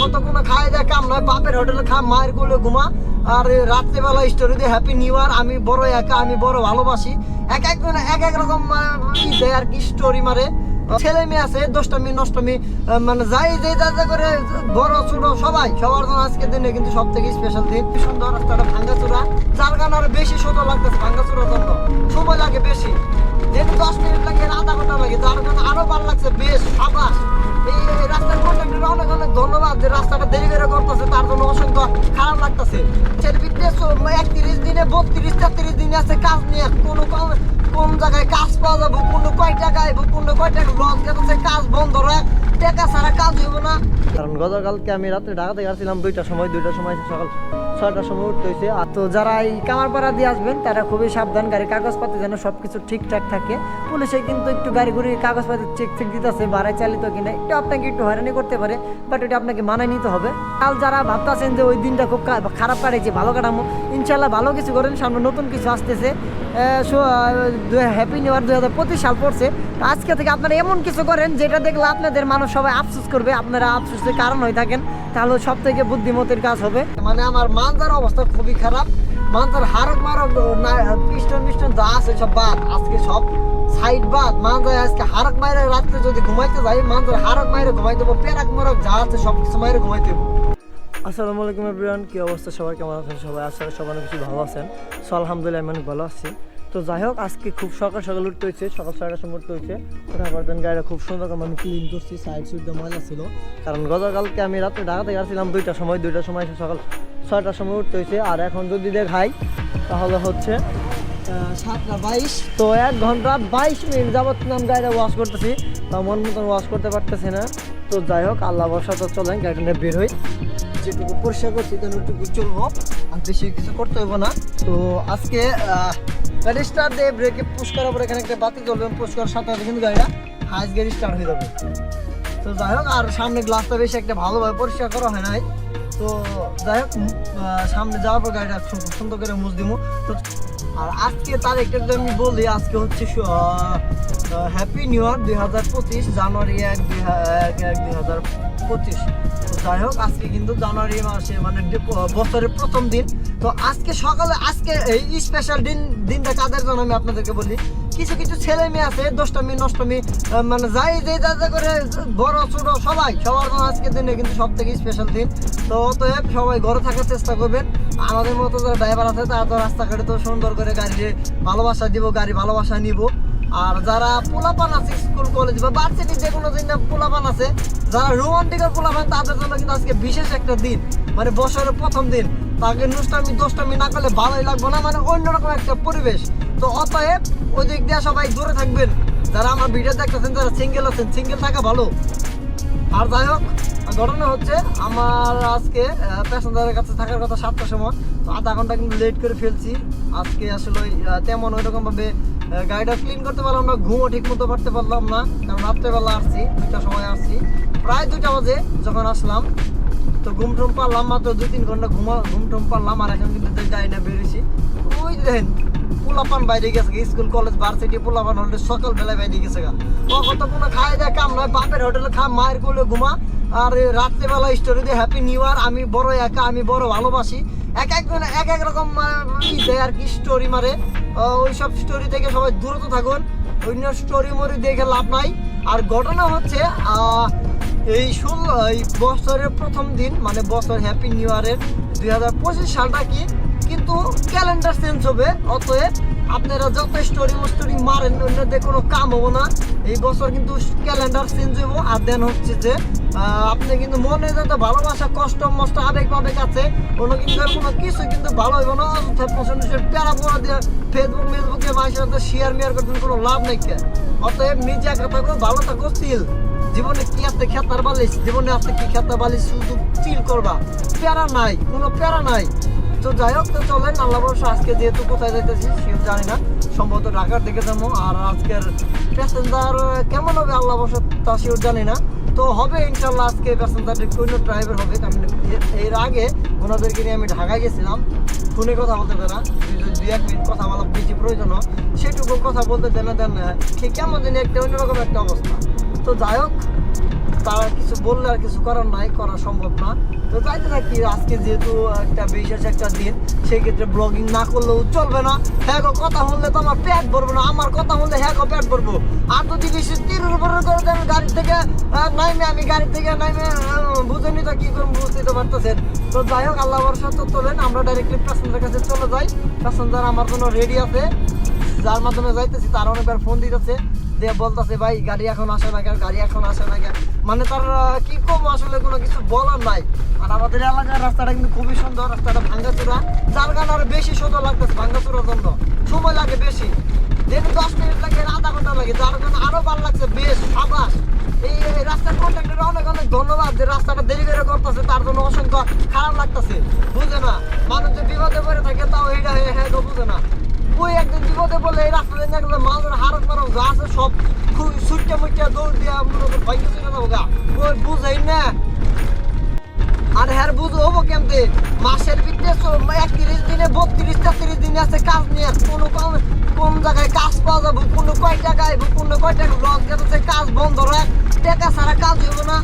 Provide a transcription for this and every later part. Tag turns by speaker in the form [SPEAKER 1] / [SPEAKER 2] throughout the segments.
[SPEAKER 1] কত কোনো খাই দেয়, কাম নয়, বাপের হোটেলে খা মায়ের কোলে ঘুমা। আর রাত্রেবেলা স্টোরি দিয়ে হ্যাপি নিউ ইয়ার আমি বড় একা, আমি বড় ভালোবাসি। এক এক এক রকম ই দেয় আর কি স্টোরি মারে। ছেলে মেয়ে আছে নষ্টমী মানে যাই, যে যা করে, বড়, ছোট, সবাই, সবার জন্য আজকের দিনে কিন্তু সব থেকে স্পেশাল দিন সুন্দর রাস্তাটা ভাঙ্গা চূড়া যার কারণে আরও বেশি সুন্দর লাগতেছে ভাঙ্গা চূড়ার জন্য সময় লাগে বেশি। যেহেতু দশ মিনিট লাগে, আধা ঘণ্টা লাগে, যার কারণে আরও ভালো লাগছে, বেশ, সাবাস। এই রাস্তার অনেক অনেক ধন্যবাদ রাস্তাটা তার জন্য অসংখ্য খারাপ লাগতেছে। এর ভিতরে একত্রিশ দিনে, বত্রিশ, তেত্রিশ দিনে আছে, কাজ নিয়ে কোনো কম- জায়গায় কাজ পাওয়া যাব কোন কয় টাকায় কোন কয় টাকা বন্ধ রাখ টাকা ছাড়া কাজ হইব না। কারণ গতকালকে আমি রাত্রে ঢাকা থেকে দুইটার সময় দুইটার সময় সকাল ছয়টার সময় উঠতে হয়েছে আর তো যারা এই কামারপাড়া দিয়ে আসবেন, তারা খুবই সাবধান, গাড়ির কাগজপাতি যেন সব কিছু ঠিকঠাক থাকে। পুলিশে কিন্তু একটু গাড়ি ঘুরি কাগজপাতি চেক চেক দিতেছে ভাড়ায় চালিত কিনা, এটা আপনাকে একটু হয়রানি করতে পারে বাট এটা আপনাকে মানায় নিতে হবে। কাল যারা ভাবতেছেন যে ওই দিনটা খুব খারাপ কাটাইছে, ভালো কাটামো ইনশাল্লাহ ভালো কিছু করেন, সামনে নতুন কিছু আসতেছে। হ্যাপি নিউ ইয়ার দুই হাজার পঁচিশ সাল পড়ছে। আজকে থেকে আপনারা এমন কিছু করেন যেটা দেখলে আপনাদের মানুষ সবাই আফসোস করবে, আপনারা আফসোসের কারণ হয়ে থাকেন। তাহলে সব থেকে বুদ্ধিমতের কাজ হবে। মানে আমার মানজার অবস্থা খুবই খারাপ। মানজার হারক মারক পিস্টন পিস্টন যা আছে সব বাদ। আজকে সব সাইড বাদ। মানজার আজকে হারক মাইরে রাত্রে যদি ঘুমাইতে যাই, মানজার হারক মাইরে ঘুমাই দেবো, পেরাক মারক যা আছে সব কিছু মাইরে ঘুমাই দেবো। আসসালামু আলাইকুম এভরিওয়ান কি অবস্থা? সবাই কেমন আছেন? সবাই আসলে সবাই বেশি ভালো আছেন। সো আলহামদুলিল্লাহ, আমি অনেক ভালো আছি। তো যাই হোক, আজকে খুব সকাল সকাল উঠতে হয়েছে, সকাল ছয়টার সময় উঠতে হয়েছে। ওঠার পর গাড়িটা খুব সুন্দর করে আমি ক্লিন করছি সাইড সুইড দিয়ে ময়লা ছিল। কারণ গতকালকে আমি রাত্রে ঢাকা থেকে আসছিলাম দুইটার সময় দুইটার সময় এসে সকাল ছয়টার সময় উঠতে হয়েছে। আর এখন যদি দেখাই, তাহলে হচ্ছে সাতটা বাইশ। তো এক ঘণ্টা বাইশ মিনিট যাবত আমি গাড়িটা ওয়াশ করতেছি। তা মন মতন ওয়াশ করতে পারতেছি না। তো যাই হোক, আল্লাহ বর্ষা তো চলেন, গাড়িটা নিয়ে বের হই। যেটুকু পরিষ্কার করছি তেন ওইটুকু চলবো আর বেশি কিছু করতে হবে না। তো আজকে গাড়ি স্টার্ট দিয়ে ব্রেকে পুশ করার এখানে একটা বাতি জ্বলবে পুশ সাথে সাথে কিন্তু গাড়িটা হাইস গাড়ি স্টার্ট হয়ে যাবে। তো যাই হোক, আর সামনে গ্লাসটা বেশি একটা ভালোভাবে পরিষ্কার করা হয় নাই। তো যাই হোক সামনে যাওয়ার পর গাড়িটা সুন্দর করে মুছ দিবো তো আর আজকে তারিখটা যদি আমি বলি, আজকে হচ্ছে হ্যাপি নিউ ইয়ার দুই হাজার পঁচিশ জানুয়ারি এক দুই হাজার পঁচিশ। যাই হোক, আজকে কিন্তু জানুয়ারি মাসে মানে বছরের প্রথম দিন। তো আজকে সকালে, আজকে এই স্পেশাল দিন, দিনটা কাদের জন্য আমি আপনাদেরকে বলি? কিছু কিছু ছেলে মেয়ে আছে দশটামি নষ্টমী মানে যাই, যে যা যা করে, বড়, ছোট, সবাই, সবার জন্য আজকের দিনে কিন্তু সব থেকে স্পেশাল দিন। তো অতএব সবাই ঘরে থাকার চেষ্টা করবেন। আমাদের মতো যারা ড্রাইভার আছে, তারা তো রাস্তাঘাটে তো সুন্দর করে গাড়ি ভালোবাসা দিব গাড়ি ভালোবাসা নিব। আর যারা পোলাপান আছে স্কুল কলেজ বা ভার্সিটি যে কোনো দিন পোলাপান আছে যারা রোমান্টিকের পোলাপান তাদের জন্য কিন্তু আজকে বিশেষ একটা দিন। মানে বছরের প্রথম দিন। তাকে নুষ্টামি দশটামি না করলে ভালোই লাগবে না মানে অন্যরকম একটা পরিবেশ। তো অতএব ওই দিক দিয়ে সবাই দূরে থাকবেন। যারা আমার ভিডিও দেখতেছেন যারা সিঙ্গেল আছেন সিঙ্গেল থাকা ভালো। আর যাই হোক ঘটনা হচ্ছে আমার আজকে প্যাসেঞ্জারের কাছে থাকার কথা সাতটার সময়। তো আধা ঘণ্টা কিন্তু লেট করে ফেলছি। আজকে আসলে তেমন ওইরকম ভাবে আহ, গাড়িটা ক্লিন করতে পারলাম না, ঘুমও ঠিক মতো পারতে পারলাম না, কারণ রাত্রেবেলা আসছি দুইটার সময় আসছি। প্রায় দুইটা বাজে যখন আসলাম, তো ঘুম টুম পারলাম মাত্র দুই তিন ঘণ্টা ঘুমা ঘুম টুম পারলাম, আর এখন কিন্তু যে গাড়ি না বেরিয়েছি, ওই দেখেন, পোলাপান বাইরে গেছে স্কুল, কলেজ ভার্সিটি পোলাপান হলে সকাল বেলায় বাইরে গেছে গা। কখন তো কোনো খাই দেয় কাম নয়, বাপের হোটেলে খা, মায়ের কোলে ঘুমা, আর রাত্রেবেলা স্টোরি দিয়ে হ্যাপি নিউ ইয়ার আমি বড় একা, আমি বড় ভালোবাসি। এক একজন এক এক রকম দেয় আর কি স্টোরি মারে। ওই সব স্টোরি থেকে সবাই দূরত থাকুন। অন্য স্টোরি মরি দেখে লাভ নাই। আর ঘটনা হচ্ছে এই ষোলো এই বছরের প্রথম দিন মানে বছর হ্যাপি নিউ ইয়ারের দুই হাজার পঁচিশ সালটা কি? কিন্তু ক্যালেন্ডার চেঞ্জ হবে, অতএব আপনারা যত স্টোরি স্টোরি মারেন, অন্যদের কোনো কাম হব না। এই বছর কিন্তু ক্যালেন্ডার চেঞ্জ হব। আর দেন হচ্ছে যে আপনি কিন্তু মনে যত ভালোবাসা, কষ্ট মষ্ট আবেগ আবেগ আছে, কোনো কিন্তু কোনো কিছু কিন্তু ভালো হইব না, অযথা প্রচণ্ড প্যারা পড়া দিয়ে ফেসবুক মেসবুকে মানুষের সাথে শেয়ার মেয়ার করতে কোনো লাভ নাই কে। অতএব নিজে একা থাকো, ভালো থাকো চিল জীবনে কি আছে খেতার বালিশ? জীবনে আছে কি খেতার বালিশ শুধু চিল করবা? প্যারা নাই, কোনো প্যারা নাই। তো যাই হোক, তো চলেন, আল্লাহ বর্ষ আজকে যেহেতু কোথায় যাইতেছি সেও জানি না। সম্ভবত ঢাকার দিকে যাব, আর আজকের প্যাসেঞ্জার কেমন হবে? আল্লাহ বর্ষ তা সেও জানি না। তো হবে ইনশাল্লাহ আজকে প্যাসেঞ্জার কোনো ড্রাইভার হবে। কারণ এর- আগে ওনাদেরকে নিয়ে আমি ঢাকায় গেছিলাম। ফোনে কথা বলতে দেয় না। দুই- এক মিনিট কথা বলা বেশি প্রয়োজন সেটুকু কথা বলতে দেন না দেন না। ঠিক কেমন জানি একটা অন্যরকম একটা অবস্থা। তো যাই হোক তারা কিছু বললে আর কিছু করার নাই করা সম্ভব না। তো যাইতে থাকি আজকে যেহেতু একটা বিশেষ একটা দিন সেই ক্ষেত্রে ব্লগিং না করলেও চলবে না। হ্যাঁ কথা বললে তো আমার পেট ভরবে না আমার কথা বললে হ্যাঁ পেট ভরবো। আর যদি বেশি তীরের উপরে করে দেন গাড়ি থেকে নাইমে আমি গাড়ি থেকে নাইমে আহ, বুঝেনি তো কি করব বুঝতে পারতেছেন। তো যাই হোক আল্লাহ ভরসা তো চলেন আমরা ডাইরেক্টলি প্যাসেঞ্জার কাছে চলে যাই। প্যাসেঞ্জার আমার জন্য রেডি আছে। যার মাধ্যমে যাইতেছি তার অনেকবার ফোন দিতেছে। দিয়ে বলতেছে ভাই গাড়ি এখন আসে না কেন? গাড়ি এখন আসে না কেন? মানে তার কি কম আসলে কোনো কিছু বলার নাই। আর আমাদের এলাকার রাস্তাটা কিন্তু খুবই সুন্দর, রাস্তাটা ভাঙ্গাচুরা যার কারণে আরও বেশি সুন্দর লাগতেছে ভাঙ্গাচুরার জন্য। সময় লাগে বেশি। দেন দশ মিনিট লাগে, আধা ঘণ্টা লাগে, যার কারণে আরও ভালো লাগছে বেশ, সাবাস। এই রাস্তার কন্ট্রাক্টর অনেক অনেক ধন্যবাদ যে রাস্তাটা দেরি করে করতেছে, তার জন্য অসংখ্য খারাপ লাগতেছে। বুঝে না, মানুষ যে বিপদে পড়ে থাকে তাও এইটা হ্যাঁ হ্যাঁ বুঝে না। ওই একদিন বিপদে বলে এই রাস্তা দিয়ে মানুষের হারত মারো যা আছে সব খুব সুটকে দৌড় দিয়া মনে করে চলে যাব গা। ওই বুঝাই না। আর হ্যাঁ বুঝ হব কেমতে? মাসের ভিতরে একত্রিশ দিনে, বত্রিশ, তেত্রিশ দিনে আছে কাজ নিয়ে। কোনো কম কোন জায়গায় কাজ পাওয়া যাব, কোনো কয় টাকায় কোনো কয় টাকা লস গেছে, কাজ বন্ধ রাখ টাকা ছাড়া কাজ হইব না।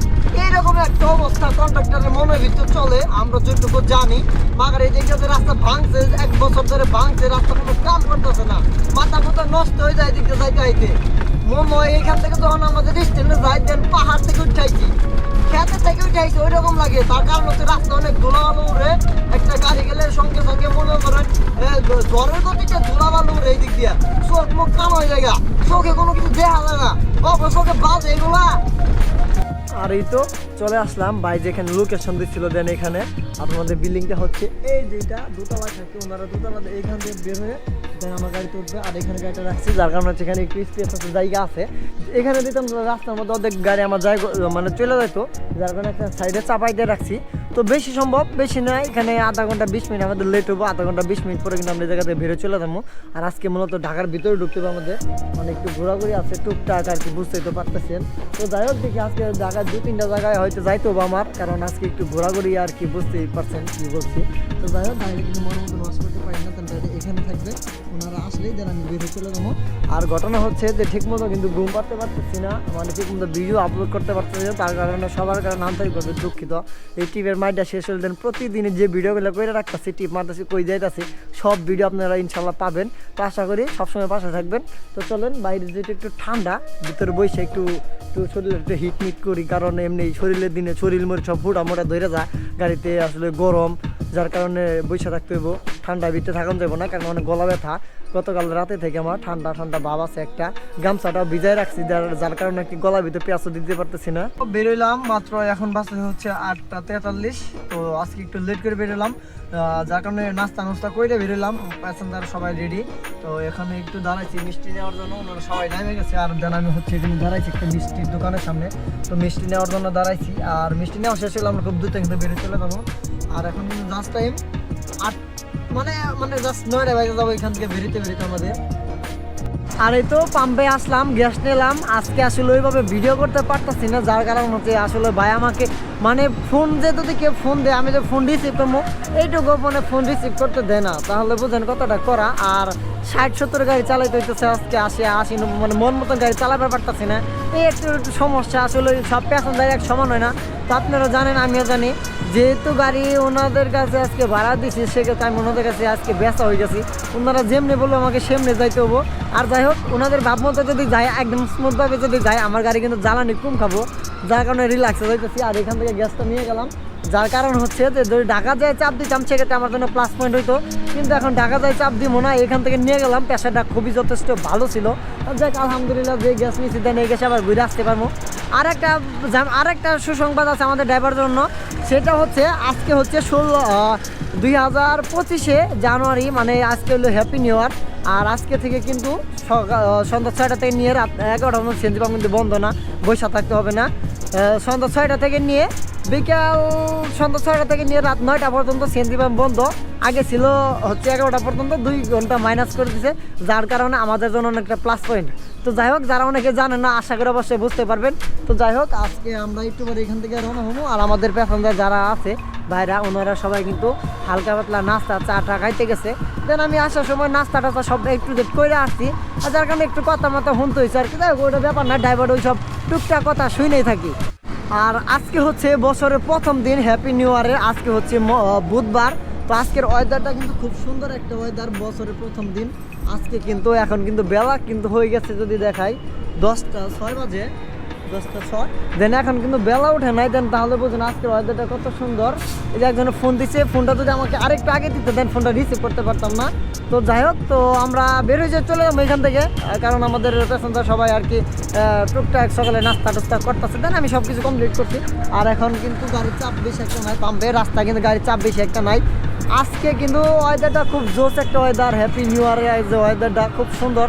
[SPEAKER 1] এইরকম একটা অবস্থা কন্ট্রাক্টরের মনের ভিতর চলে, আমরা যেটুকু জানি। মাগার এই দিকে রাস্তা ভাঙছে, এক বছর ধরে ভাঙছে, রাস্তা কোনো কাম করতেছে না। মাথা মাথা নষ্ট হয়ে যায় এদিকে যাইতে আইতে হয় এখান থেকে যখন আমাদের স্টেশনে যাই দেন পাহাড় থেকে উঠাইছি। খেতে থেকে উঠাইছি ওই রকম লাগে। তার কারণ হচ্ছে রাস্তা অনেক ধুলাবালু উড়ে একটা গাড়ি গেলে সঙ্গে সঙ্গে মনে করেন জ্বরের গতিতে ধুলাবালু উড়ে এই দিক দিয়ে। চোখ মুখ কাম হয়ে যায় চোখে কোনো কিছু দেখা যায় না। বাবা, চোখে বাজে এগুলা। আর এই তো চলে আসলাম। ভাই যেখানে লোকেশন দিচ্ছিল দেন এখানে। আপনাদের বিল্ডিংটা হচ্ছে এই যেটা দোতলা থাকে। ওনারা দোতলা এইখান থেকে বের হয়ে দেন আমার গাড়িতে উঠবে, আর এখানে গাড়িটা রাখছি, যার কারণে হচ্ছে এখানে একটু স্পেস আছে, জায়গা আছে। এখানে দিতাম রাস্তার মধ্যে অর্ধেক গাড়ি আমার জায়গা মানে চলে যেত যার কারণে একটা সাইডে চাপাই দিয়ে রাখছি। তো বেশি সম্ভব, বেশি নয়, এখানে আধা ঘণ্টা বিশ মিনিট আমাদের লেট হব, আধা ঘণ্টা বিশ মিনিট পরে কিন্তু আমরা জায়গাতে বেরো চলে যাব। আর আজকে মূলত ঢাকার ভিতরে ঢুকতে হবে আমাদের মানে একটু ঘোরাঘুরি আছে, টুকটাক আর কি, বুঝতেই তো পারতেছেন। তো যাই হোক, দেখি আজকে ঢাকার দু তিনটা জায়গায় হয়তো যাইতে হবে আমার, কারণ আজকে একটু ঘোরাঘুরি আর কি, বুঝতেই পারছেন কি বলছি। তো যাই হোক কিন্তু মনের মতো নষ্ট করতে পারি না, তাহলে এখানে থাকবে। ওনারা আসলেই দেন, আমি বেরিয়ে চলে যাব। আর ঘটনা হচ্ছে যে ঠিকমতো কিন্তু ঘুম পারতে পারতেছি না মানে ঠিকমতো ভিডিও আপলোড করতে পারতেছি না, তার কারণে সবার কারণে আন্তরিকভাবে দুঃখিত। এই টিপের মাইটা শেষ হলে দেন প্রতিদিনই যে ভিডিওগুলো করে রাখতেছি, টিপ মারতেছি, কই যাইতেছি, সব ভিডিও আপনারা ইনশাল্লাহ পাবেন। তো আশা করি সবসময় পাশে থাকবেন। তো চলেন, বাইরে যেটা একটু ঠান্ডা, ভিতরে বসে একটু একটু শরীরে একটু হিট মিট করি, কারণ এমনি শরীরের দিনে শরীর মরে সব ফুটা মোটা ধরে যায়, গাড়িতে আসলে গরম, যার কারণে বসে থাকতে হইব। ঠান্ডা ভিতরে থাকানো যাব না, কারণ অনেক গলা ব্যথা। গতকাল রাতে থেকে আমার ঠান্ডা ঠান্ডা ভাব আছে একটা। গামছাটা ভিজাই রাখছি, যার কারণে কি গলা ভিতরে পেঁয়াজও দিতে পারতেছি না। বেরোলাম মাত্র এখন বাজতে হচ্ছে আটটা তেতাল্লিশ, তো আজকে একটু লেট করে বেরোলাম। যার কারণে নাস্তা নাস্তা করে বেরোলাম প্যাসেঞ্জার সবাই রেডি তো এখানে একটু দাঁড়াইছি, মিষ্টি নেওয়ার জন্য, ওনারা সবাই নেমে গেছে, আর দেন আমি হচ্ছে এখানে দাঁড়াইছি একটা মিষ্টির দোকানের সামনে। তো মিষ্টি নেওয়ার জন্য দাঁড়াইছি, আর মিষ্টি নেওয়া শেষ হলে আমরা খুব দ্রুত কিন্তু বেরিয়ে চলে যাব। আর এখন কিন্তু জাস্ট টাইম আট মানে মানে জাস্ট নয়টা বাজে যাব এখান থেকে বেরিতে বেরিতে আমাদের। আর এই তো পাম্পে আসলাম, গ্যাস নিলাম। আজকে আসলে ওইভাবে ভিডিও করতে পারতাছি না, যার কারণ হচ্ছে আসলে ভাই আমাকে মানে ফোন যে যদি কেউ ফোন দেয়, আমি যে ফোন রিসিভ করব, এইটুকু মানে ফোন রিসিভ করতে দেয় না। তাহলে বুঝেন কতটা করা। আর ষাট, সত্তর গাড়ি চালাইতে হইতেছে আজকে আসি আসি মানে মন মতন গাড়ি চালাতে পারতাছি না। এই একটু একটু সমস্যা আসলে সব প্যাসেঞ্জার এক সমান হয় না। তো আপনারা জানেন, আমিও জানি, যেহেতু গাড়ি ওনাদের কাছে আজকে ভাড়া দিছি, সেক্ষেত্রে আমি ওনাদের কাছে আজকে ব্যস্ত হয়ে গেছি। ওনারা যেমনি বলব, আমাকে সেমনি যাইতে হব। আর যাই হোক, ওনাদের ভাব মতো যদি যায়, একদম স্মুথভাবে যদি যায়, আমার গাড়ি কিন্তু জ্বালানি কম খাব। যার কারণে রিল্যাক্সে যাইতেছি। আর এখান থেকে গ্যাসটা নিয়ে গেলাম। যার কারণ হচ্ছে যে, যদি ঢাকা যায় চাপ দিতাম, সেক্ষেত্রে আমার জন্য প্লাস পয়েন্ট হইতো। কিন্তু এখন ঢাকা যায় চাপ দিব না, এখান থেকে নিয়ে গেলাম। পেশাটা খুবই যথেষ্ট ভালো ছিল। যাক, আলহামদুলিল্লাহ, যে গ্যাস নিয়েছি দেন এই গ্যাসে আবার ঘুরে আসতে পারব। আর একটা আর একটা সুসংবাদ আছে আমাদের ড্রাইভার জন্য। সেটা হচ্ছে, আজকে হচ্ছে ষোলো দুই হাজার পঁচিশে জানুয়ারি মানে আজকে হলো হ্যাপি নিউ ইয়ার আর আজকে থেকে কিন্তু সন্ধ্যা ছয়টা থেকে নিয়ে রাত এগারোটা পর্যন্ত সেন্সি কিন্তু বন্ধ না, বৈশা থাকতে হবে না। সন্ধ্যা ছয়টা থেকে নিয়ে বিকাল, সন্ধ্যা ছয়টা থেকে নিয়ে রাত নয়টা পর্যন্ত সিএনজি পাম্প বন্ধ। আগে ছিল হচ্ছে এগারোটা পর্যন্ত, দুই ঘণ্টা মাইনাস করে দিছে, যার কারণে আমাদের জন্য অনেকটা প্লাস পয়েন্ট তো যাই হোক, যারা অনেকে জানেন না, আশা করি অবশ্যই বুঝতে পারবেন। তো যাই হোক, আজকে আমরা একটু পরে এখান থেকে রওনা হব। আর আমাদের প্যাসেঞ্জার যারা আছে, ভাইরা, ওনারা সবাই কিন্তু হালকা পাতলা নাস্তা, চা টা খাইতে গেছে। দেন আমি আসার সময় নাস্তা টাস্তা সব একটু যে করে আসছি, আর যার কারণে একটু কথা মতো শুনতে হয়েছে আর কি। যাই হোক, ওইটা ব্যাপার না ড্রাইভার ওই সব টুকটাক কথা শুনেই থাকি। আর আজকে হচ্ছে বছরের প্রথম দিন হ্যাপি নিউ ইয়ারের আজকে হচ্ছে বুধবার। তো আজকের ওয়েদারটা কিন্তু খুব সুন্দর একটা ওয়েদার বছরের প্রথম দিন। আজকে কিন্তু, এখন কিন্তু বেলা কিন্তু হয়ে গেছে যদি দেখাই। দশটা, ছয় বাজে। দশটা ছয়। দেন এখন কিন্তু বেলা উঠে নাই দেন তাহলে বুঝুন আজকের ওয়েদারটা কত সুন্দর। এই যে একজনে ফোন দিচ্ছে ফোনটা যদি আমাকে আরেকটু আগে দিতে দেন ফোনটা রিসিভ করতে পারতাম না। তো যাই হোক, তো আমরা বের হয়ে চলে যাব এখান থেকে। কারণ আমাদের প্যাসেঞ্জার সবাই আর কি টুকটাক সকালে নাস্তা টাস্তা করতেছে। দেন আমি সব কিছু কমপ্লিট করছি। আর এখন কিন্তু গাড়ির চাপ বেশি একটা নাই পাম্পে রাস্তা কিন্তু গাড়ির চাপ বেশি একটা নাই। আজকে কিন্তু ওয়েদারটা খুব জোস একটা ওয়েদার হ্যাপি নিউ ইয়ারের যে ওয়েদারটা খুব সুন্দর।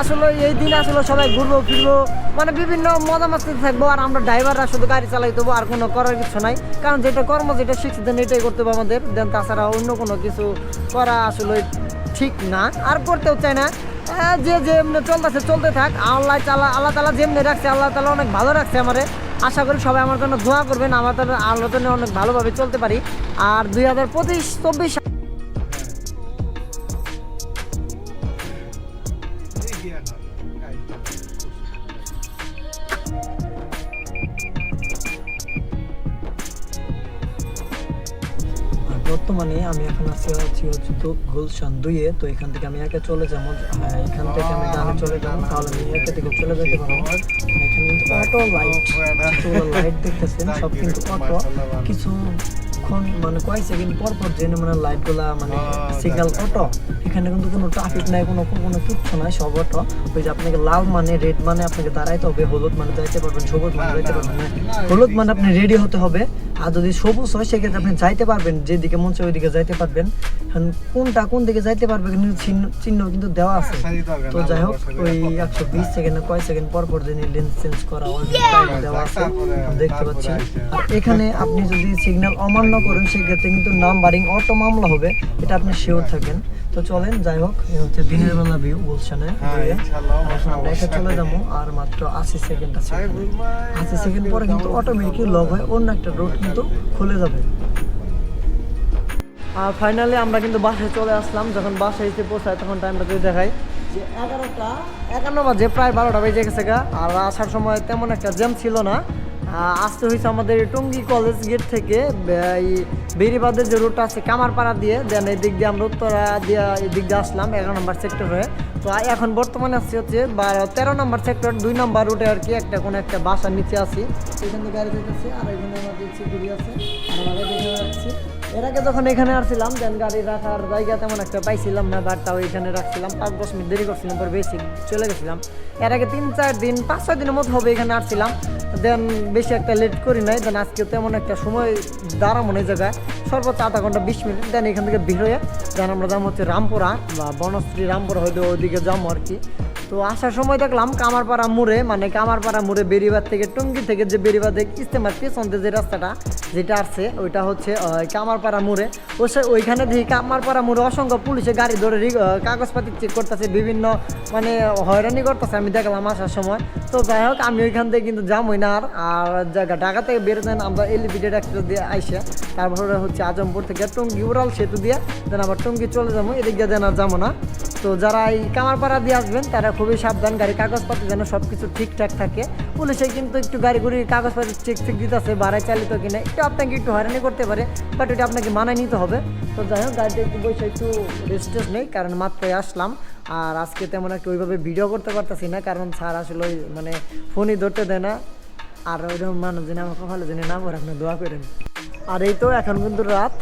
[SPEAKER 1] আসলে এই দিন আসলে সবাই ঘুরবো, ফিরবো মানে বিভিন্ন মজা মাস্তি থাকব, আর আমরা ড্রাইভাররা শুধু গাড়ি চালাই দেবো, আর কোনো করার কিছু নাই। কারণ যেটা কর্ম, যেটা শিখছি দেন এটাই করতে হবে আমাদের। দেন তাছাড়া অন্য কোনো কিছু করা আসলে ঠিক না। আর করতেও চাই না। যে যেমনি চলতেছে, চলতে থাক। আল্লাহ তালা আল্লাহ তালা যেমনি রাখছে, আল্লাহ তালা অনেক ভালো রাখছে আমারে। আশা করি সবাই আমার জন্য দোয়া করবেন। আমার জন্য আলোচনায় অনেক ভালোভাবে চলতে পারি। আর দুই হাজার পঁচিশ, চব্বিশ
[SPEAKER 2] বর্তমানে আমি এখন আছি আছি হচ্ছে তো গুলশান দুইয়ে। তো এখান থেকে আমি একে চলে যাব। এখান থেকে আমি ডানে চলে যাব তাহলে আমি একে থেকে চলে যেতে পারব। এখানে কিন্তু অটো লাইট লাইট দেখতেছেন, সব কিন্তু অটো। কিছুক্ষণ মানে কয়েক সেকেন্ড পর পর যে মানে লাইটগুলা মানে সিগন্যাল অটো এখানে কিন্তু কোনো ট্রাফিক নাই কোনো কোনো কিচ্ছু নাই সব অটো ওই যে আপনাকে লাল মানে রেড মানে আপনাকে দাঁড়াইতে হবে হলুদ মানে যাইতে পারবেন সবুজ মানে যাইতে পারবেন হলুদ মানে আপনি রেডি হতে হবে। আর যদি সবুজ হয় সেক্ষেত্রে আপনি যাইতে পারবেন যেদিকে মন চায় ওইদিকে যাইতে পারবেন। এখন কোনটা কোন দিকে যাইতে পারবে কিন্তু চিহ্ন চিহ্ন কিন্তু দেওয়া আছে। তো যাই হোক ওই একশো বিশ সেকেন্ড কয় সেকেন্ড পর পর যিনি লেন্স চেঞ্জ করা দেওয়া আছে। দেখতে পাচ্ছি। আর এখানে আপনি যদি সিগন্যাল অমান্য করেন সেক্ষেত্রে কিন্তু নাম্বারিং অটো মামলা হবে এটা আপনি শিওর থাকেন। তো চলেন যাই হোক হচ্ছে দিনের বেলা ভিউ আমরা এটা চলে যাব আর মাত্র আশি সেকেন্ড আছে আশি সেকেন্ড পরে কিন্তু অটোমেটিকই লগ হয় অন্য একটা রোড কিন্তু খুলে যাবে।
[SPEAKER 1] আর ফাইনালি আমরা কিন্তু বাসায় চলে আসলাম যখন বাসায় এসে পৌঁছায় তখন টাইমটা যদি দেখাই যে এগারোটা একান্ন বাজে প্রায় বারোটা বেজে গেছে গা। আর আসার সময় তেমন একটা জ্যাম ছিল না। আসতে হয়েছে আমাদের টঙ্গী কলেজ গেট থেকে এই বেরিবাদের যে রুটটা আছে কামারপাড়া দিয়ে দেন এই দিক দিয়ে আমরা উত্তরা দিয়ে এই দিক দিয়ে আসলাম, এগারো নম্বর সেক্টর হয়ে। তো এখন বর্তমানে আসছি হচ্ছে তেরো নম্বর সেক্টর দুই নম্বর রুটে আর কি একটা কোনো একটা বাসার নিচে আছি। এখান থেকে গাড়ি যেতেছে আর এখানে আমাদের আছে, আর আমাদের এখানে রাখছি এর আগে যখন এখানে আসছিলাম দেন গাড়ি রাখার জায়গা তেমন একটা পাইছিলাম না বাট তাও এখানে রাখছিলাম। পাঁচ, দশ মিনিট দেরি করছিলাম, পর বেশি চলে গেছিলাম। এর আগে তিন, চার দিন, পাঁচ, ছয় দিনের মতো হবে এখানে আসছিলাম। দেন বেশি একটা লেট করি নাই দেন আজকে তেমন একটা সময় দাঁড়াবো না এই জায়গায়। সর্বোচ্চ আধা ঘণ্টা, বিশ মিনিট দেন এখান থেকে বের হয়ে দেন আমরা যাব হচ্ছে রামপুরা বা বনশ্রী রামপুরা হয়তো ওইদিকে যাব আর কি। তো আসার সময় দেখলাম কামারপাড়া মোড়ে মানে কামারপাড়া মোড়ে বেরিবাদ থেকে, টঙ্গি থেকে যে বেরিবাদ ইস্তেমার পেছন দিয়ে যে রাস্তাটা যেটা আসছে, ওইটা হচ্ছে কামারপাড়া মোড়ে। ও সে ওইখানে দেখি কামারপাড়া মোড়ে অসংখ্য পুলিশে গাড়ি ধরে কাগজপাতি চেক করতেছে, বিভিন্ন মানে হয়রানি করতেছে আমি দেখলাম আসার সময়। তো যাই হোক, আমি ওইখান থেকে কিন্তু যামই না আর আর জায়গা, ঢাকা থেকে বেরোতেন আমরা এলিভেটেড একটা দিয়ে আইসে, তারপরে হচ্ছে আজমপুর থেকে টঙ্গি, উড়াল সেতু দিয়ে, দেন আবার টঙ্গি চলে যাব, এদিক দেন আর যাব না। তো যারা এই কামারপাড়া দিয়ে আসবেন, তারা খুবই সাবধান গাড়ি কাগজপত্র যেন সব কিছু ঠিকঠাক থাকে। পুলিশে কিন্তু একটু গাড়ি গুড়ি কাগজপত্র চেক চেক দিতেছে বাড়ায় চালিত কিনা, একটু আপনাকে একটু হয়রানি করতে পারে বাট এটা আপনাকে মানায় নিতে হবে। তো যাই হোক গাড়িটা একটু বসে একটু রেস্টেস নেই, কারণ মাত্রই আসলাম। আর আজকে তেমন একটা ওইভাবে ভিডিও করতে পারতেছি না, কারণ স্যার আসলে ওই মানে ফোনই ধরতে দেয় না। আর ওইরকম মানুষ যেন আমাকে ভালো জেনে না করে আপনি দোয়া করেন। আর এই তো এখন কিন্তু রাত।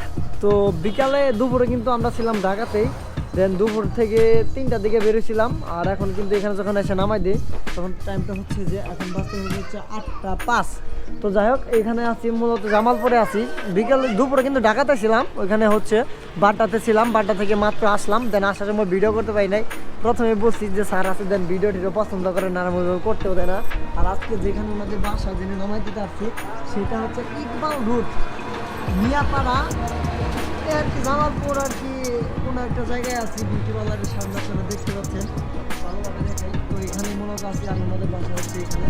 [SPEAKER 1] তো বিকালে দুপুরে কিন্তু আমরা ছিলাম ঢাকাতেই। দেন দুপুর থেকে তিনটার দিকে বেরোছিলাম আর এখন কিন্তু এখানে যখন এসে নামাই দিই, তখন টাইমটা হচ্ছে যে এখন বাসে হচ্ছে আটটা পাঁচ। তো যাই হোক, এখানে আছি, মূলত জামালপুরে আছি। বিকালে, দুপুরে কিন্তু ঢাকাতে ছিলাম, ওইখানে হচ্ছে বাড্ডাতে ছিলাম, বাড্ডা থেকে মাত্র আসলাম। দেন আসার সময় ভিডিও করতে পারি নাই। প্রথমে বলছি যে স্যার আছে দেন ভিডিও টিডিও পছন্দ করে না করতেও দেয় না। আর আজকে যেখানে ওনাদের বাসা, যিনি নামাই দিতে আসছি, সেটা হচ্ছে ইকবাল রুট মিয়াপাড়া এই আর কি জামালপুর আর কি কোনো একটা জায়গায় আছি বিউটি পার্লারের সামনে আপনারা দেখতে পাচ্ছেন। ভালোভাবে দেখাই তো এখানে মূলত আছি আর আমাদের বাসা হচ্ছে এখানে।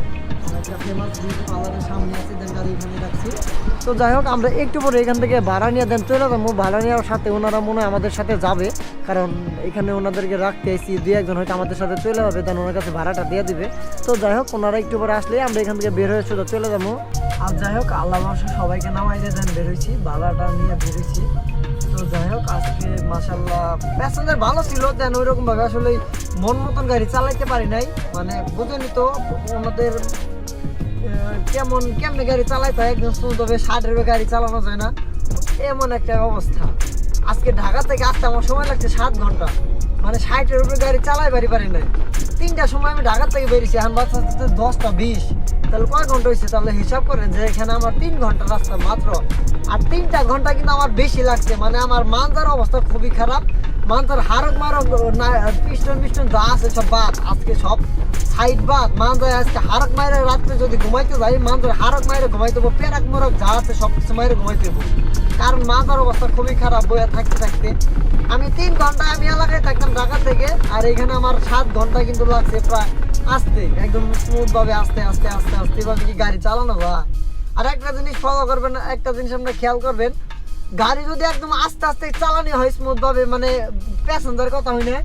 [SPEAKER 1] রাখছি। তো যাই হোক, আমরা একটু পরে এখান থেকে ভাড়া নিয়ে দেন, চলে যাব। ভাড়া নেওয়ার সাথে ওনারা মনে হয় আমাদের সাথে যাবে, কারণ এখানে ওনাদেরকে রাখতে এসি দুই একজন হয়তো আমাদের সাথে চলে যাবে, দেন ওনার কাছে ভাড়াটা দিয়ে দিবে। তো যাই হোক, ওনারা একটু পরে আসলে আমরা এখান থেকে বের হয়ে সোজা চলে যাব।
[SPEAKER 2] আর যাই হোক, আল্লাহ সবাইকে নামাই দিয়ে দেন বেরোইছি ভাড়াটা নিয়ে বেরোইছি তো যাই হোক, আজকে মাসাল্লাহ
[SPEAKER 1] প্যাসেঞ্জার ভালো ছিল দেন ওইরকম ভাবে আসলে মন মতন গাড়ি চালাইতে পারি নাই। মানে বুঝেনি তো, ওনাদের কেমন, কেমনে গাড়ি চালাইতে হয় স্মুথ ভাবে ষাটের গাড়ি চালানো যায় না। এমন একটা অবস্থা। আজকে ঢাকা থেকে আসতে আমার সময় লাগছে সাত ঘণ্টা। মানে ষাটের উপরে গাড়ি চালাই পারি পারি নাই। তিনটার সময় আমি ঢাকা থেকে বেরিয়েছি, এখন বাচ্চা দশটা বিশ। তাহলে কয় ঘণ্টা হয়েছে তাহলে হিসাব করেন যে এখানে আমার তিন ঘণ্টা রাস্তা মাত্র। আর তিনটা ঘণ্টা কিন্তু আমার বেশি লাগছে। মানে আমার মানজার অবস্থা খুবই খারাপ। মানজার হারক মারক পিস্টন পিস্টন যা আছে সব বাদ, আজকে সব সাইড বাদ। মানজার আজকে হারক মাইরে রাত্রে যদি ঘুমাইতে যাই, মানজার হারক মাইরে ঘুমাইতে হব পেরাক মরক যা আছে সব কিছু মাইরে ঘুমাইতে হব কারণ মানজার অবস্থা খুবই খারাপ বইয়া থাকতে থাকতে। আমি তিন ঘণ্টা আমি এলাকায় থাকতাম ঢাকা থেকে, আর এখানে আমার সাত ঘণ্টা কিন্তু লাগছে প্রায় আসতে, একদম স্মুথ ভাবে আস্তে আস্তে আস্তে আস্তে। ভাবে কি গাড়ি চালানো বা আর একটা জিনিস ফলো করবেন, একটা জিনিস আপনারা খেয়াল করবেন, গাড়ি যদি একদম আস্তে আস্তে চালানি হয় স্মুথ ভাবে মানে প্যাসেঞ্জার কথা হয় না,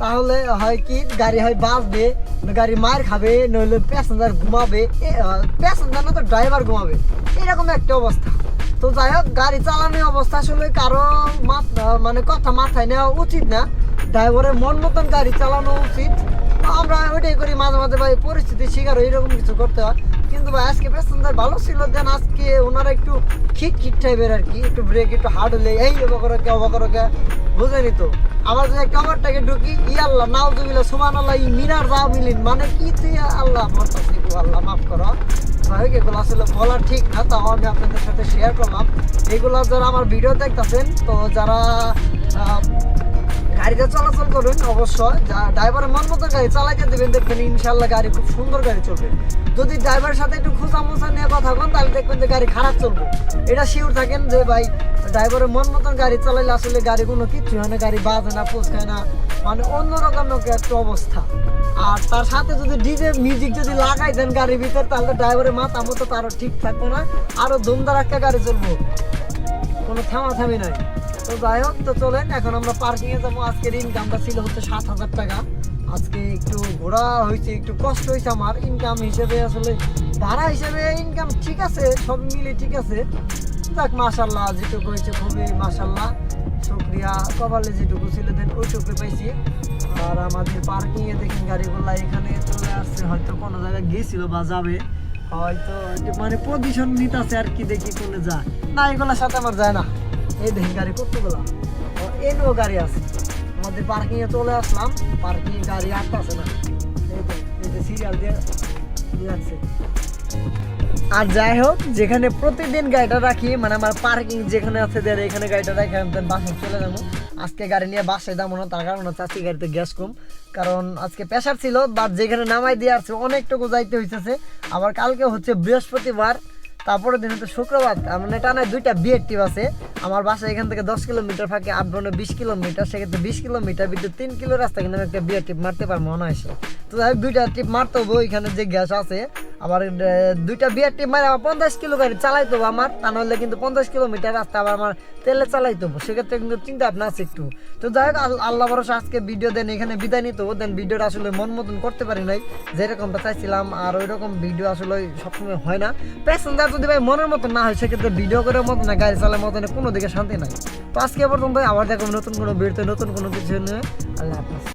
[SPEAKER 1] তাহলে হয় কি, গাড়ি হয় বাঁচবে গাড়ি মার খাবে, নইলে প্যাসেঞ্জার ঘুমাবে প্যাসেঞ্জার না তো ড্রাইভার ঘুমাবে, এরকম একটা অবস্থা। তো যাই হোক, গাড়ি চালানোর অবস্থা আসলে কারও মানে কথা মাথায় নেওয়া উচিত না ড্রাইভারের মন মতন গাড়ি চালানো উচিত। আমরা ওইটাই করি, মাঝে মাঝে ভাই পরিস্থিতি শিকার এরকম কিছু করতে হয়। কিন্তু ভাই, আজকে প্যাসেঞ্জার ভালো ছিল, দেন আজকে ওনারা একটু খিট খিট টাইপের আর কি, একটু ব্রেক একটু হার্ড হলে, এই অবা করো কে অবা করো কে, বুঝেনি তো। আবার যদি একটা ওভারটাকে ঢুকি, ই আল্লাহ নাও জমিলা সুমান আল্লাহ ই মিনার যাও মিলিন মানে কি তুই আল্লাহ, আমার কাছে আল্লাহ মাফ করো। হোক, এগুলো আসলে বলা ঠিক না, তাও আমি আপনাদের সাথে শেয়ার করলাম। এগুলো যারা আমার ভিডিও দেখতেছেন, তো যারা গাড়িতে চলাচল করবেন অবশ্যই। ড্রাইভারের মন মতো গাড়ি চালাইতে দেবেন, দেখবেন ইনশাল্লাহ গাড়ি খুব সুন্দর গাড়ি চলবে। যদি ড্রাইভারের সাথে একটু খোঁচা মোচা নিয়ে কথা বলেন, তাহলে দেখবেন যে গাড়ি খারাপ চলবে। এটা শিওর থাকেন যে, ভাই ড্রাইভারের মন মতন গাড়ি চালাইলে আসলে গাড়ি কোনো কিচ্ছু হয় না, গাড়ি বাজে না পোষকায় না। মানে অন্যরকম একটা অবস্থা। আর তার সাথে যদি ডিজে মিউজিক যদি লাগাই দেন গাড়ির ভিতর, তাহলে ড্রাইভারের মাথা মতো তারও ঠিক থাকব না। আরও ধুমধার একটা গাড়ি চলবো। কোনো থামাথামি নাই। তো যাই হোক, তো চলেন, এখন আমরা পার্কিং এ যাব। আজকের ইনকামটা ছিল হচ্ছে সাত হাজার টাকা। আজকে একটু ঘোরা হয়েছে, একটু কষ্ট হয়েছে আমার। ইনকাম হিসেবে আসলে ভাড়া হিসেবে ইনকাম ঠিক আছে, সব মিলে ঠিক আছে। যাক মাশাল্লাহ যেটুকু হয়েছে খুবই মাশাল্লাহ শুক্রিয়া, কপালে যেটুকু ছিল, দেন ওইটুকু পাইছি। আর আমাদের পার্কিং এ দেখেন গাড়িগুলা এখানে চলে আসছে। হয়তো কোনো জায়গায় গেছিল বা যাবে। হয়তো মানে পজিশন নিতেছে আর কি, দেখি কোনে যায়। না, এগুলোর সাথে আমার যায় না। এই দেখি গাড়ি কতগুলো? এনও গাড়ি আছে। আমাদের পার্কিং এ চলে আসলাম। পার্কিং গাড়ি আসতেছে না। এই যে সিরিয়াল দিয়ে যাচ্ছে আর যাই হোক, যেখানে প্রতিদিন গাড়িটা রাখি মানে আমার পার্কিং যেখানে আছে দেয় এখানে গাড়িটা রাখি আমি বাসায় চলে যাব। আজকে গাড়ি নিয়ে বাসায় যাব না, তার কারণ হচ্ছে আজকে গাড়িতে গ্যাস কম। কারণ আজকে প্রেশার ছিল বাট যেখানে নামাই দিয়ে আসছে, অনেকটুকু যাইতে হইতেছে। আবার কালকে হচ্ছে বৃহস্পতিবার তারপরে দিন হচ্ছে শুক্রবার মানে টানায় দুইটা বিয়ের টিপ আছে। আমার বাসা এখান থেকে দশ কিলোমিটার ফাঁকে আপ ডাউনে বিশ কিলোমিটার, সেক্ষেত্রে বিশ কিলোমিটার বিদ্যুৎ তিন কিলো রাস্তা কিন্তু আমি একটা বিয়ের টিপ মারতে পারব মনে হয় তো দুইটা টিপ মারতে হবে, ওইখানে যে গ্যাস আছে আহ, দুইটা বিয়ের মারে আবার পঞ্চাশ কিলো গাড়ি চালাইতো আমার। তা নাহলে কিন্তু পঞ্চাশ কিলোমিটার রাস্তা আবার আমার তেলে চালাইতে সেক্ষেত্রে কিন্তু চিন্তা ভাবনা আছে একটু। তো যাই হোক আল- আল্লাহ ভরসা আজকে ভিডিও দেন এখানে বিদায় নিতে দেন ভিডিওটা আসলে মন মতন করতে পারি নাই। যেরকমটা চাইছিলাম আর ওই রকম ভিডিও আসলে সবসময় হয় না। প্যাসেঞ্জার যদি ভাই মনের মতো না হয় সেক্ষেত্রে ভিডিও করে মতো না গাড়ি চালার মতো কোনো দিকে শান্তি নাই। তো আজকে পর্যন্ত আবার দেখো নতুন কোনো ভিডিওতে নতুন কোনো কিছু নিয়ে। আল্লাহ হাফিজ।